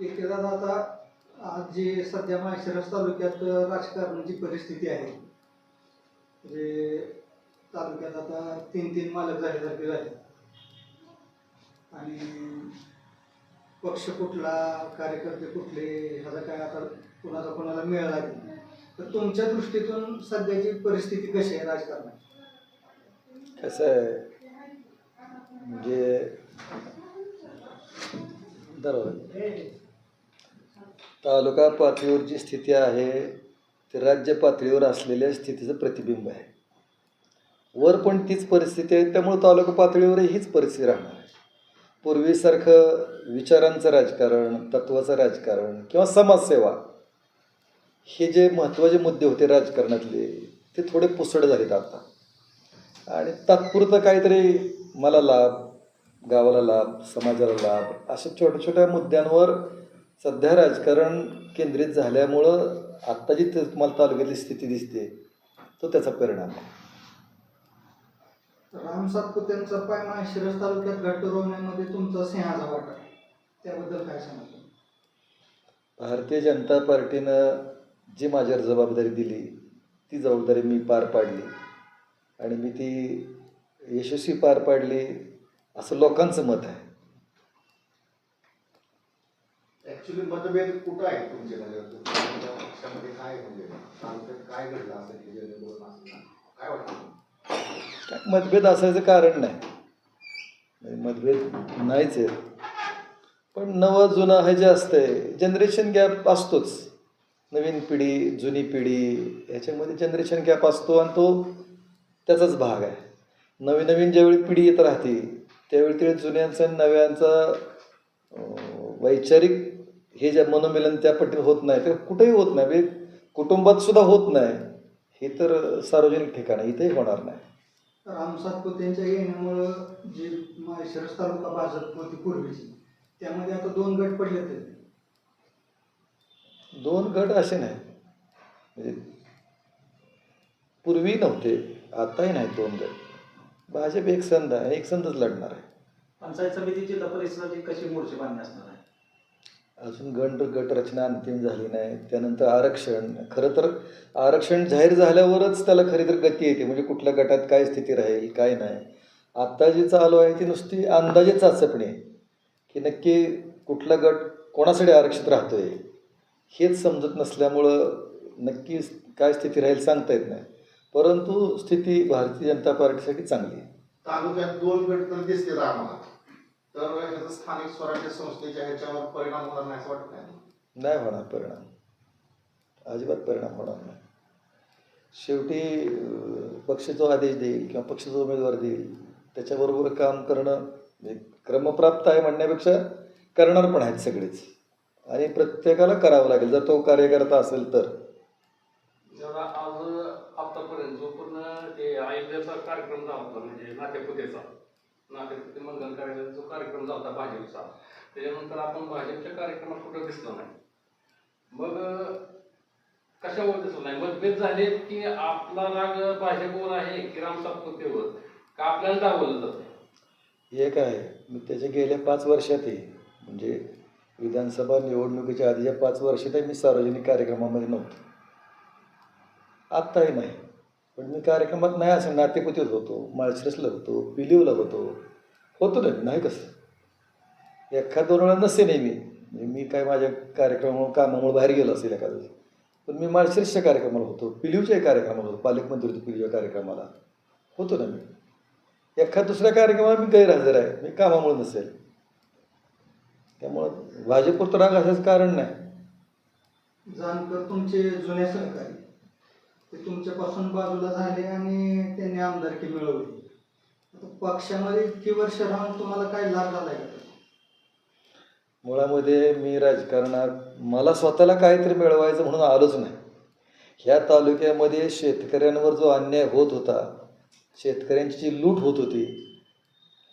एकदा आता आज जी सध्या माळशिरस तालुक्यात राजकारणाची परिस्थिती आहे म्हणजे तालुक्यात आता तीन तीन मालक झाल्यासारखे झाले. आणि पक्ष कुठला कार्यकर्ते कुठले ह्याचा काय आता कुणाचा कोणाला मिळाला की तर तुमच्या दृष्टीतून सध्याची परिस्थिती कशी आहे राजकारणाची? कसं आहे? म्हणजे बरोबर तालुका पातळीवर जी स्थिती आहे ते राज्य पातळीवर असलेल्या स्थितीचं प्रतिबिंब आहे. वर पण तीच परिस्थिती आहे त्यामुळं तालुका पातळीवरही हीच परिस्थिती राहणार आहे. पूर्वीसारखं विचारांचं राजकारण तत्वाचं राजकारण किंवा समाजसेवा हे जे महत्त्वाचे मुद्दे होते राजकारणातले ते थोडे पुसड झालेत आता. आणि तात्पुरतं काहीतरी मला लाभ गावाला लाभ समाजाला लाभ अशा छोट्या छोट्या मुद्द्यांवर सध्या राजकारण केंद्रित झाल्यामुळं आत्ता जी तुम्हाला तालुक्यातली स्थिती दिसते तो त्याचा परिणाम आहे. राम सातपुतेंचा पाय माळशिरस तालुक्यात घट्ट रोवण्यामध्ये तुमचा सिंहाचा वाटा आहे. त्याबद्दल काय भारतीय जनता पार्टीनं जी माझ्यावर जबाबदारी दिली ती जबाबदारी मी पार पाडली. आणि मी ती यशस्वी पार पाडली असं लोकांचं मत आहे. ऍक्च्युली मतभेद कुठं आहे तुमचे? म्हणजे तुमच्या पक्षामध्ये काय म्हणजे? तालुक्यात काय घडलं असेल की जेणेकरून असं काय वाटतं मतभेद असायचं कारण नाही. मतभेद नाहीच आहेत. पण नवं जुनं हे जे असतंय जनरेशन गॅप असतोच. नवीन पिढी जुनी पिढी ह्याच्यामध्ये जनरेशन गॅप असतो आणि तो त्याचाच भाग आहे. नवीन नवीन ज्यावेळी पिढी येत राहते त्यावेळी ते जुन्यांचा आणि नव्यांचं वैचारिक हे जे मनोमिलन त्या पटीने होत नाही तर कुठेही होत नाही. म्हणजे कुटुंबात सुद्धा होत नाही. हे तर सार्वजनिक ठिकाण इथेही होणार नाही. राम सातपुतेंच्या येण्यामुळं जी माळशिरस तालुका भाजप होती पूर्वीची त्यामध्ये आता दोन गट पडले ते दोन गट असे नाही. म्हणजे पूर्वी नव्हते आताही नाही दोन गट. भाजप एक संध आहे. एक संधच लढणार आहे. पंचायत समिती जिल्हा परिषदाची कशी मोर्चे बांधणी असणार आहे? अजून गट गटरचना अंतिम झाली नाही. त्यानंतर आरक्षण. खरं तर आरक्षण जाहीर झाल्यावरच त्याला खरी तर गती येते. म्हणजे कुठल्या गटात काय स्थिती राहील काय नाही. आत्ता जी चालू आहे ती नुसती अंदाजे चाचपणी की नक्की कुठला गट कोणासाठी आरक्षित राहतो आहे हेच समजत नसल्यामुळं नक्की काय स्थिती राहील सांगता येत नाही. परंतु स्थिती भारतीय जनता पार्टीसाठी चांगली आहे. तालुक्यात दोन गट तर दिसते आम्हाला. तर ह्याचा स्थानिक स्वराज्य संस्थेच्या ह्याच्यावर परिणाम होणार नाही असं वाटत नाही नाही होणार परिणाम. अजिबात परिणाम होणार नाही. शेवटी पक्ष जो आदेश देईल किंवा पक्ष जो उमेदवार देईल त्याच्याबरोबर काम करणं म्हणजे क्रमप्राप्त आहे म्हणण्यापेक्षा करणार पण आहेत सगळेच. आणि प्रत्येकाला करावं लागेल. जर तो कार्यकर्ता असेल तर. जरा आज आतापर्यंत जो ते अयोध्येचा कार्यक्रम झाला होता म्हणजे नाट्यपुतेचा. नाट्यपुते मंगल कार्यालयाचा जो कार्यक्रम झाला होता भाजपचा. त्याच्यानंतर आपण भाजपच्या कार्यक्रमात कुठं दिसलो नाही. मग कशावर दिसलो नाही? मतभेद झाले की आपला राग भाजपवर आहे की राम सातपुतेवर? का आपल्याला दाखवलं जातं एक आहे मी त्याच्या गेल्या पाच वर्षातही म्हणजे विधानसभा निवडणुकीच्या आधीच्या पाच वर्षातही मी सार्वजनिक कार्यक्रमामध्ये नव्हतो. आत्ताही नाही. पण मी कार्यक्रमात नाही असं नातेपुतीत होतो माळशिरसला होतो पिलीवला होतो. होतो नाही नाही कसं? एखाद दोन वेळा नसते नाही मी. म्हणजे मी काय माझ्या कार्यक्रमामुळे कामामुळे बाहेर गेलो असेल एखाद्या पण मी माळशिरसच्या कार्यक्रमाला होतो पिलीवच्याही कार्यक्रमाला होतो पालकमंत्री होतो पिलीच्या कार्यक्रमाला. होतो ना मी. एखाद दुसऱ्या कार्यक्रमाला मी गैरहजर आहे मी कामामुळे नसेल. त्यामुळं भाजपवर तर राग असायचं कारण नाही. जानकर तुमचे जुने सहकारी. ते तुमच्यापासून बाजूला झाले आणि त्यांनी आमदारकी मिळवली. आता पक्षामध्ये इतकी वर्ष राहून तुम्हाला काय लाभ झाला का? मुळामध्ये मी राजकारणात मला स्वतःला काहीतरी मिळवायचं म्हणून आलोच नाही. ह्या तालुक्यामध्ये शेतकऱ्यांवर जो अन्याय होत होता शेतकऱ्यांची जी लूट होत होती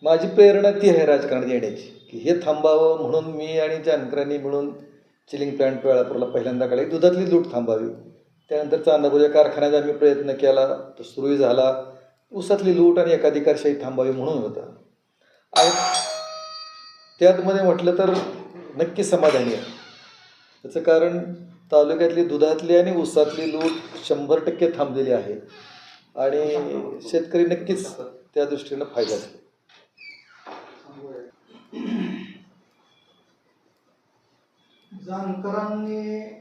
माझी प्रेरणा ती आहे राजकारणात येण्याची की हे थांबावं म्हणून मी आणि जानकरांनी मिळून चिलिंग प्लॅन्ट वेळापूरला पहिल्यांदा काढली. दुधातली लूट थांबावी. त्यानंतर चांदापूरच्या कारखान्यात आम्ही प्रयत्न केला तो सुरूही झाला. ऊसातली लूट आणि एकाधिकारशाही थांबावी म्हणून होता. आणि त्यातमध्ये म्हटलं तर नक्की समाधानी आहे. त्याचं कारण तालुक्यातली दुधातली आणि ऊसातली लूट शंभर टक्के थांबलेली आहे. आणि शेतकरी नक्कीच त्या दृष्टीनं फायदा झाला. जानकरांनी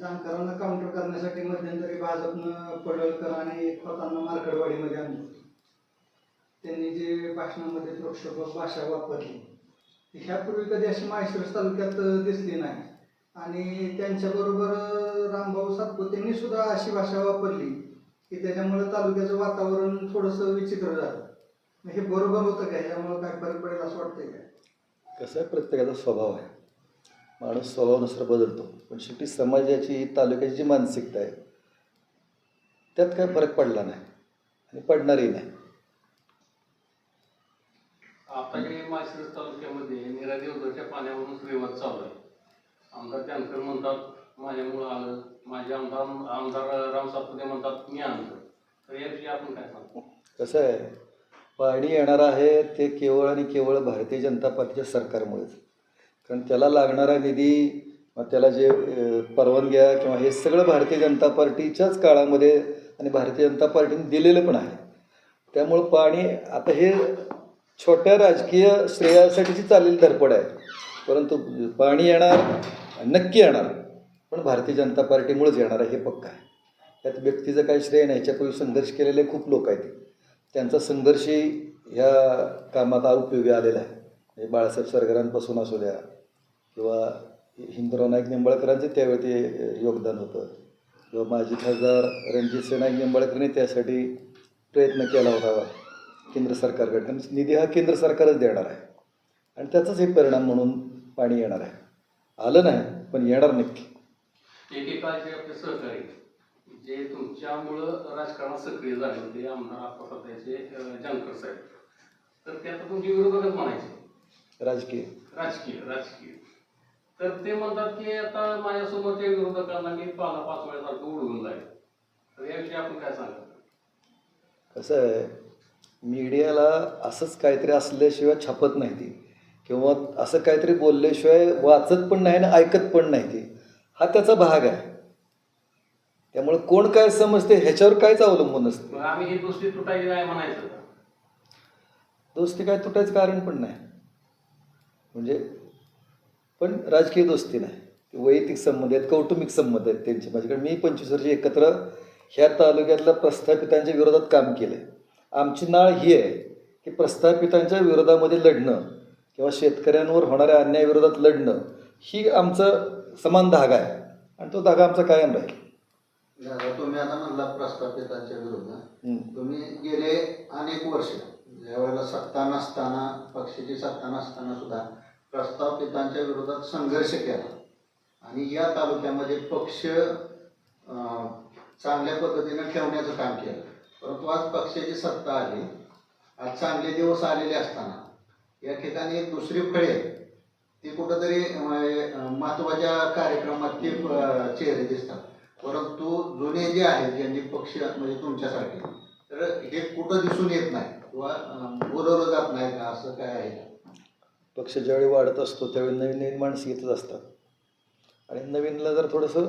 अं, जानकरांना काउंटर करण्यासाठी मध्यंतरी भाजपनं पडळकर आणि खोतांना मार्कडवाडीमध्ये आणलं त्यांनी जे भाषणामध्ये प्रक्षोभक भाषा वापरली ह्यापूर्वी कधी अशी माहेश्वर तालुक्यात दिसली नाही. आणि त्यांच्याबरोबर रामभाऊ सातपुतेंनी सुद्धा अशी भाषा वापरली की त्याच्यामुळे तालुक्याचं वातावरण थोडंसं विचित्र झालं. मग हे बरोबर होतं का? ह्यामुळे काय फरक पडेल असं वाटतंय काय कसं प्रत्येकाचा स्वभाव आहे. माणूस स्वभावानुसार बदलतो. पण शेवटी समाजाची तालुक्याची जी मानसिकता आहे त्यात काय फरक पडला नाही आणि पडणारही नाही. आता जे माळशिरस तालुक्यामध्ये निरा देवधरच्या पाण्यावरून श्रीवत चालू आहे. आमदार जानकर म्हणतात माझ्यामुळं आलं माझे आमदार आमदार राम सातपुते म्हणतात मी आणलं. तर याविषयी आपण काय सांगतो कसं आहे पाणी येणार आहे ते केवळ आणि केवळ भारतीय जनता पार्टीच्या सरकारमुळेच. कारण त्याला लागणारा निधी मग त्याला जे परवानग्या किंवा हे सगळं भारतीय जनता पार्टीच्याच काळामध्ये आणि भारतीय जनता पार्टीने दिलेलं पण आहे. त्यामुळं पाणी आता हे छोट्या राजकीय श्रेयासाठीची चाललेली धडपड आहे. परंतु पाणी येणार नक्की येणार पण भारतीय जनता पार्टीमुळेच येणार आहे हे पक्का आहे. त्यात व्यक्तीचं काही श्रेय नाही. याच्यापूर्वी संघर्ष केलेले खूप लोक आहेत. त्यांचा संघर्षही ह्या कामात उपयोगी आलेला आहे. बाळासाहेब सरगरांपासून असू द्या किंवा हिंदुराव नाईक निंबाळकरांचे त्यावेळी ते योगदान होतं. किंवा माजी खासदार रणजित नाईक निंबाळकरने त्यासाठी प्रयत्न केला होता केंद्र सरकारकडे. निधी हा केंद्र सरकारच देणार आहे. आणि त्याचाच हे परिणाम म्हणून पाणी येणार आहे. आलं नाही पण येणार नक्की. एकेकाळचे आपले सहकारी जे तुमच्यामुळं राजकारणात सक्रिय झाले होते आमदार जानकर साहेब. तर ते आता तुमचे विरोधकच म्हणायचे. राजकीय. राजकीय राजकीय. तर ते म्हणतात की आता माझ्यासमोरच्या विरोधकांना मी पाला पाच वेळेसारखं उडवून जाईल. तर याविषयी आपण काय सांगतो कसं आहे मीडियाला असंच काहीतरी असल्याशिवाय छापत नाही ती. किंवा असं काहीतरी बोलल्याशिवाय वाचत पण नाही आणि ऐकत पण नाही ती. हा त्याचा भाग आहे. त्यामुळे कोण काय समजते ह्याच्यावर काहीच अवलंबून मग आम्ही ही दुसरी तुटायची नाही म्हणायचं? दोस्ती काय तुटायचं कारण पण नाही. म्हणजे पण राजकीय दोस्ती नाही. ते वैयक्तिक संबंध आहेत कौटुंबिक संबंध आहेत त्यांचे. माझ्याकडे मी पंचवीस वर्षी एकत्र ह्या तालुक्यातल्या प्रस्थापितांच्या विरोधात काम केलं आहे आमची नाळ ही आहे की प्रस्थापितांच्या विरोधामध्ये लढणं किंवा शेतकऱ्यांवर होणाऱ्या अन्यायाविरोधात लढणं ही आमचं समान धागा आहे आणि तो धागा आमचा कायम राहील. तुम्ही आता म्हणला प्रस्थापितांच्या हम्म. तुम्ही गेले अनेक वर्ष. ज्यावेळेला सत्ता नसताना पक्षाची सत्ता नसताना सुद्धा प्रस्थापितांच्या विरोधात संघर्ष केला. आणि या तालुक्यामध्ये पक्ष चांगल्या पद्धतीनं ठेवण्याचं काम केलं. परंतु आज पक्षाची सत्ता आली. आज चांगले दिवस आलेले असताना. या ठिकाणी एक दुसरी फळे ती कुठंतरी महत्त्वाच्या महत्त्वाच्या कार्यक्रमात ते चेहरे दिसतात. परंतु जुने जे आहेत ज्यांनी पक्ष म्हणजे तुमच्यासारखे तर हे कुठं दिसून येत नाही किंवा बोलवलं जात नाही का असं काय आहे? का? पक्ष ज्यावेळी वाढत असतो त्यावेळी नवीन नवीन माणसं येतच असतात. आणि नवीनला जर थोडंसं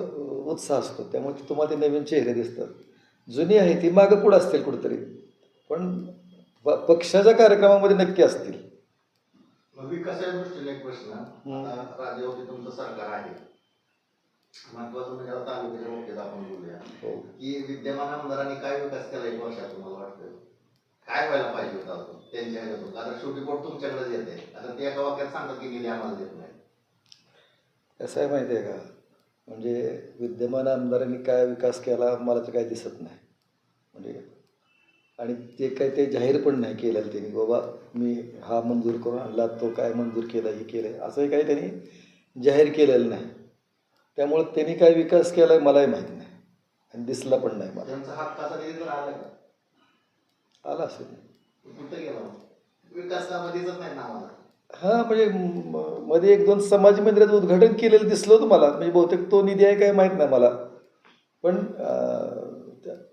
उत्साह असतो त्यामुळे तुम्हाला ते नवीन चेहरे दिसतात. जुनी आहे ती मागं पुढं असतील कुठंतरी. पण पक्षाच्या कार्यक्रमामध्ये नक्की असतील. विकासाच्या दृष्टीने एक प्रश्न. राज्यावरती तुमचं सरकार आहे. महत्वाचं म्हणजे आता तालुक्याच्या बाबतीत आपण बोलूया. हो. की विद्यमान आमदारांनी काय विकास केला एक वर्षात तुम्हाला वाटतं? काय व्हायला पाहिजे होता त्यांच्या ह्याच्यातून आता शेवटी पोट तुमच्याकडेच येते आता ते एका वाक्यात सांगतात की निधी आम्हाला देत नाही. कसं आहे माहिती आहे का? म्हणजे विद्यमान आमदारांनी काय विकास केला मला तर काय दिसत नाही. म्हणजे आणि ते काय ते जाहीर पण नाही केलेलं त्यांनी. बाबा मी हा मंजूर करून आणला तो काय मंजूर केला हे केलं असंही काही त्यांनी जाहीर केलेलं नाही. त्यामुळं त्यांनी काय विकास केला आहे मलाही माहीत नाही. आणि दिसला पण नाही मला. त्यांचा आला असेल. कुठं गेला? विकास नाही हां म्हणजे म- मध्ये एक दोन समाज मंदिराचं उद्घाटन केलेलं दिसलं होतं मला. म्हणजे बहुतेक तो निधी आहे काय माहीत नाही मला. पण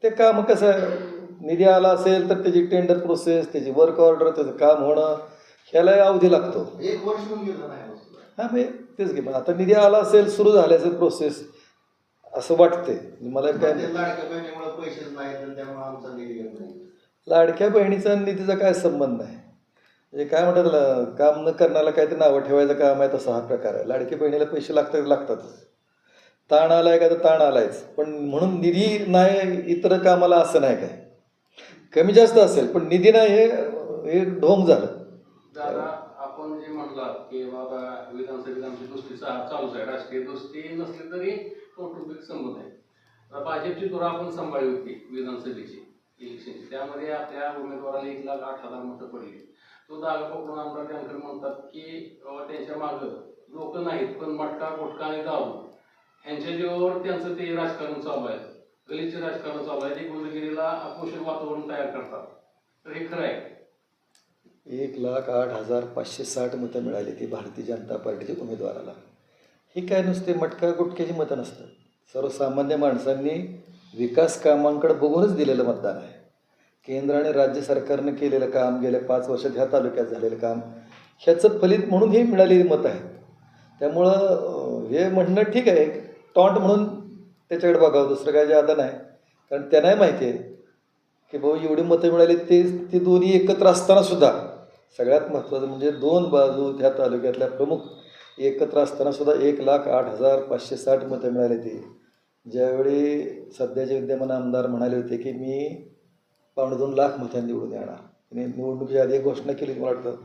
ते काम कसं आहे? निधी आला असेल तर त्याची टेंडर प्रोसेस त्याची वर्क ऑर्डर त्याचं काम होणं ह्याला अवधी लागतो. एक वर्ष वस्तूला. हां म्हणजे तेच घे आता निधी आला असेल सुरू झाल्याचं प्रोसेस असं वाटतंय. मला काय लाडक्या बहिणीचा आणि निधीचा काय संबंध नाही म्हणजे काय म्हणतात काम न करण्याला काहीतरी नावं ठेवायचं काम आहे तसा हा प्रकार आहे. लाडक्या बहिणीला पैसे लागतात लागतातच. ताण आलाय का तर ताण आलायच. पण म्हणून निधी नाही इतर कामाला असं नाही काय? कमी जास्त असेल पण निधी नाही हे हे ढोंग झालं. आपण जे म्हणला की बाबा विधानसभेत आमची चालूच आहे. राजकीय दोस्ती नसली तरी कौटुंबिक संबंध आहे. भाजपची धुरा आपण सांभाळली होती विधानसभेची. इलेक्शनची त्यामध्ये आपल्या उमेदवाराला एक लाख आठ हजार मतं पडली. तो दागा पकडून आमदार जानकर म्हणतात की त्यांच्या मागं लोक नाहीत पण मटका गुटका आणि दारू ह्यांच्या जीवावर त्यांचं ते राजकारण चालू आहे. गलिच्छ राजकारण चालू आहे. ते गुंडगिरीला अपोषण वातावरण तयार करतात. तर हे खरं आहे. एक लाख आठ हजार पाचशे साठ मतं मिळाली ती भारतीय जनता पार्टीच्या उमेदवाराला. हे काय नुसते मटका गुटक्याची मतं नसतात. सर्वसामान्य माणसांनी विकास कामांकडे बघूनच दिलेलं मतदान आहे. केंद्र आणि राज्य सरकारनं केलेलं काम गेल्या पाच वर्षात ह्या तालुक्यात झालेलं काम ह्याचं फलित म्हणून ही मिळालेली मतं आहेत. त्यामुळं हे म्हणणं ठीक आहे. टॉन्ट म्हणून त्याच्याकडे बघावं दुसरं काय ज्यादा नाही. कारण त्यांनाही माहिती आहे की भाऊ एवढी मतं मिळाली ते ती दोन्ही एकत्र असताना सुद्धा सगळ्यात महत्त्वाचं म्हणजे दोन बाजू त्या तालुक्यातल्या प्रमुख एकत्र असताना सुद्धा एक लाख आठ हजार पाचशे साठ मतं मिळाली ती. ज्यावेळी सध्याचे विद्यमान आमदार म्हणाले होते की मी पावणे दोन लाख मतांनी निवडून येणार. आणि निवडणुकीच्या आधी एक घोषणा केली मला वाटतं.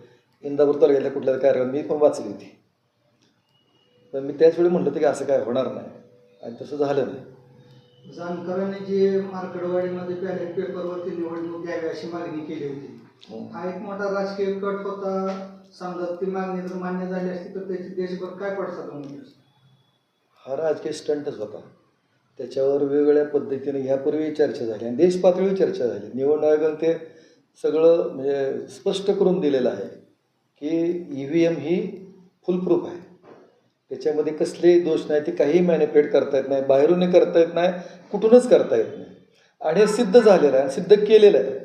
इंदापूर तालुक्यातल्या कुठल्या कार्यक्रम मी पण वाचली होती. पण मी त्याच वेळी म्हणलं होतं की असं काय होणार नाही. आणि तसं झालं नाही. जानकरांनी जे मार्कडवाडीमध्ये बॅलेट पेपरवरती निवडणूक द्यावी अशी मागणी केली होती. हं. हा एक मोठा राजकीय कट होता. समजा ती मागणी जर मान्य झाली असती तर त्याची देशभर काय पडसाद होईल हा राजकीय स्टंटच होता. त्याच्यावर वेगवेगळ्या पद्धतीने ह्यापूर्वी चर्चा झाली आणि देश पातळीवर चर्चा झाली. निवडणूक आयोगानं ते सगळं म्हणजे स्पष्ट करून दिलेलं आहे की ई व्ही एम ही फुलप्रूफ आहे. त्याच्यामध्ये कसलेही दोष नाही ते काहीही मॅनिफेट करता येत नाही बाहेरूनही करता येत नाही कुठूनच करता येत नाही. आणि हे सिद्ध झालेलं आहे आणि सिद्ध केलेलं आहे.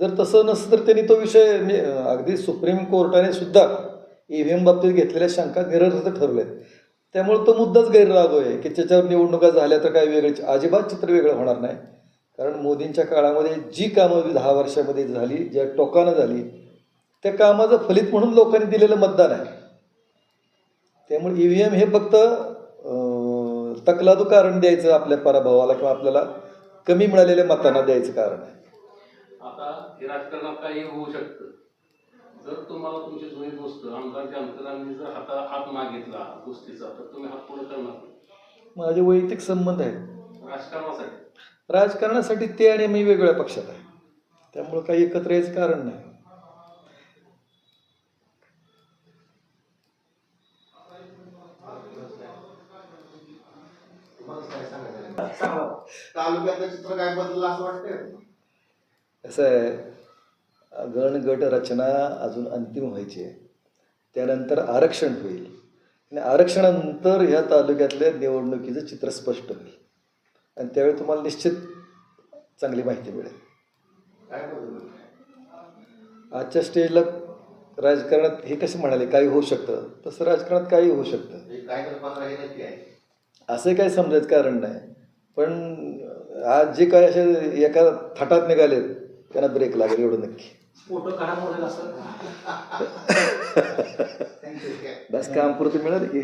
जर तसं नसतं तर त्यांनी तो विषय अगदी सुप्रीम कोर्टाने सुद्धा ई व्ही एम बाबतीत घेतलेल्या शंका निरर्थ ठरल्या त्यामुळे तो मुद्दाच गैरलागू आहे की त्याच्यावर निवडणुका झाल्या तर काय वेगळे अजिबात चित्र वेगळं होणार नाही. कारण मोदींच्या काळामध्ये जी कामं दहा वर्षामध्ये झाली ज्या टोकानं झाली त्या कामाचं फलित म्हणून लोकांनी दिलेलं मतदान आहे. त्यामुळे ई व्ही एम हे फक्त तकलादू कारण द्यायचं आपल्या पराभवाला किंवा आपल्याला कमी मिळालेल्या मतांना द्यायचं कारण आहे. आता हे राजकारणात काही होऊ शकतं. जर तुम्हाला तुमचे जुने दोस्त आमदार जानकरांनी जर हाता हात मागितला गोष्टीचा तर तुम्ही हात पुढे करणार नाही. माझे वैयक्तिक संबंध आहेत. राजकारणासाठी. राजकारणासाठी ते आणि मी वेगळ्या पक्षात आहे. त्यामुळं काही एकत्र यायचं कारण नाही. तुम्हाला काय सांगायचं तालुक्यातलं चित्र काय बदललं असं वाटतंय? कसं आहे. गण गट रचना अजून अंतिम व्हायची आहे. त्यानंतर आरक्षण होईल. आणि आरक्षणानंतर ह्या तालुक्यातल्या निवडणुकीचं चित्र स्पष्ट होईल. आणि त्यावेळी तुम्हाला निश्चित चांगली माहिती मिळेल. काय आजच्या स्टेजला राजकारणात हे कसं म्हणाले? काही होऊ शकतं. तसं राजकारणात काही होऊ शकतं. काय असं काही समजायचं कारण नाही. पण आज जे काय असे एका थाटात निघालेत त्यांना ब्रेक लागेल एवढं नक्की. फोटो काढा म्हणून असं. बस काम पुरतं मिळालं की.